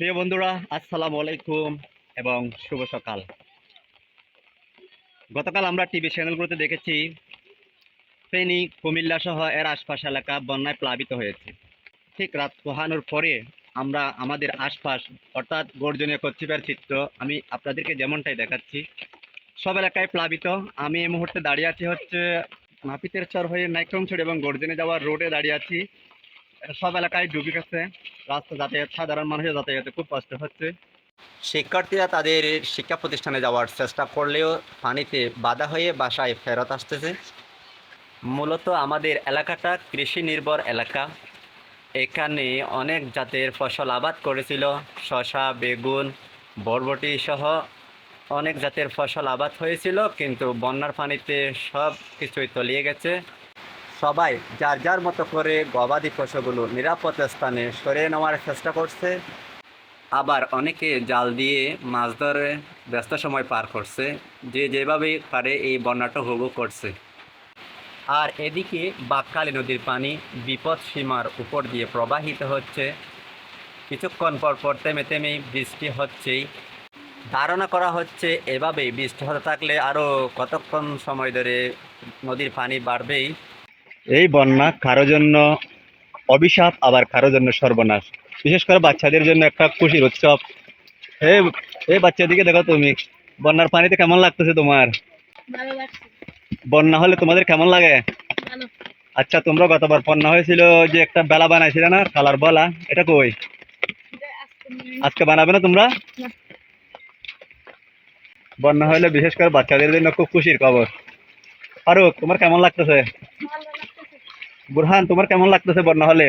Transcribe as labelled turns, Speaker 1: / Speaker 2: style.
Speaker 1: প্রিয় বন্ধুরা, আসসালামু আলাইকুম এবং শুভ সকাল। গতকাল আমরা টিভি চ্যানেলগুলোতে দেখেছি, ফেনী, কুমিল্লা সহ এর আশপাশ এলাকা বন্যায় প্লাবিত হয়েছে। ঠিক রাত পোহানোর পরে আমরা আমাদের আশপাশ, অর্থাৎ গর্জনীয় কচ্ছিপের চিত্র, আমি আপনাদেরকে যেমনটাই দেখাচ্ছি, সব এলাকায় প্লাবিত। আমি এই মুহূর্তে দাঁড়িয়ে আছি হচ্ছে নাপিতের চর হয়ে নাইক্রমছড়ি এবং গর্জনে যাওয়ার রোডে দাঁড়িয়ে আছি। সব এলাকায় ডুবে গেছে। রাস্তা যাতায়াত, সাধারণ মানুষের যাতায়াতে খুব কষ্ট হচ্ছে। শিক্ষার্থীরা তাদের শিক্ষা প্রতিষ্ঠানে যাওয়ার চেষ্টা করলেও পানিতে বাধা হয়ে বাসায় ফেরত আসতেছে। মূলত আমাদের এলাকাটা কৃষি নির্ভর এলাকা। এখানে অনেক জাতের ফসল আবাদ করেছিল শশা বেগুন, বরবটি সহ অনেক জাতের ফসল আবাদ হয়েছিল, কিন্তু বন্যার পানিতে সব কিছুই তলিয়ে গেছে। সবাই যার যার মতো করে গবাদি পশুগুলো নিরাপদ স্থানে সরিয়ে নেওয়ার চেষ্টা করছে। আবার অনেকে জাল দিয়ে মাছ ধরে ব্যস্ত সময় পার করছে, যে যেভাবে পারে এই বন্যাটা হুবু করছে। আর এদিকে বাক্কালী নদীর পানি বিপদ সীমার উপর দিয়ে প্রবাহিত হচ্ছে। কিছুক্ষণ পর পর থেমে থেমেই বৃষ্টি হচ্ছেই। ধারণা করা হচ্ছে এভাবেই বৃষ্টি হতে থাকলে আরও কতক্ষণ সময় ধরে নদীর পানি বাড়বেই এই বন্যা কারও জন্য অভিশাপ আবার কারও জন্য সর্বনাশ। বিশেষ করে বাচ্চাদের জন্য একটা খুশির উৎসব। হে এই বাচ্চাদিকে দেখো তুমি বন্যার পানিতে কেমন লাগতেছে তোমার? বন্যা হলে তোমাদের কেমন লাগে? আচ্ছা তোমরা গতবার বন্যা হয়েছিল যে একটা বেলা বানাইছিলে না কালার বলা এটা কই?
Speaker 2: আজকে
Speaker 1: বানাবে না তোমরা? বন্যা হলে বিশেষ করে বাচ্চাদের জন্য খুব খুশির খবর। ফারুক তোমার কেমন লাগতেছে? বুরহান তোমার কেমন লাগতেছে বন্যা হলে?